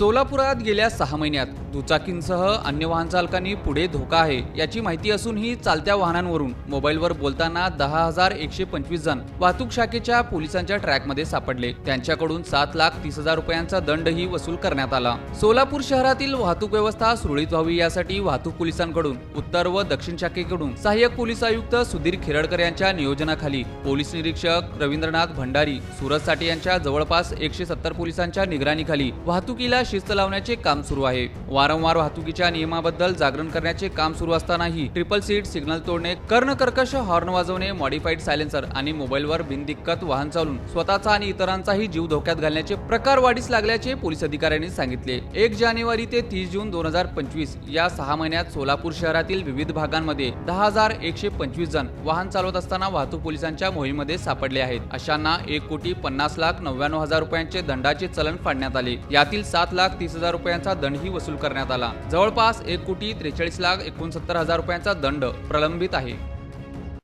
सोलापुरात गेल्या सहा महिन्यात दुचाकींसह अन्य वाहन चालकांनी पुढे धोका आहे याची माहिती असूनही चालत्या वाहनांवरून मोबाईलवर बोलताना दहा हजार एकशे पंचवीस जण वाहतूक शाखेच्या पोलिसांच्या ट्रॅकमध्ये सापडले. त्यांच्याकडून सात लाख तीस हजार रुपयांचा दंडही वसूल करण्यात आला. सोलापूर शहरातील वाहतूक व्यवस्था सुरळीत व्हावी यासाठी वाहतूक पोलिसांकडून उत्तर व दक्षिण शाखेकडून सहाय्यक पोलीस आयुक्त सुधीर खिरडकर यांच्या नियोजनाखाली पोलीस निरीक्षक रवींद्रनाथ भंडारी सुरज साठे यांच्या जवळपास एकशे सत्तर पोलिसांच्या निगराणीखाली वाहतुकीला शिस्त लावण्याचे काम सुरू आहे. वारंवार वाहतुकीच्या नियमाबद्दल जागरण करण्याचे काम सुरू असतानाही ट्रिपल सीट सिग्नल तोडणे कर्णकर्कश हॉर्न वाजवणे मॉडिफाईड सायलेन्सर आणि मोबाईलवर बिनदिक्कत वाहन चालून स्वतःचा आणि इतरांचाही जीव धोक्यात घालण्याचे प्रकार वाढीस लागल्याचे पोलीस अधिकाऱ्यांनी सांगितले. एक जानेवारी ते तीस जून दोन हजार पंचवीस या सहा महिन्यात सोलापूर शहरातील विविध भागांमध्ये दहा हजार एकशे पंचवीस जण वाहन चालवत असताना वाहतूक पोलिसांच्या मोहिमेमध्ये सापडले आहेत. अशांना एक कोटी पन्नास लाख नव्याण्णव हजार रुपयांचे दंडाचे चलन फाडण्यात आले. यातील सात लाख तीस हजार रुपयांचा दंडही वसूल करण्यात आला. जवळपास एक कोटी त्रेचाळीस लाख एकोणसत्तर हजार रुपयांचा दंड प्रलंबित आहे.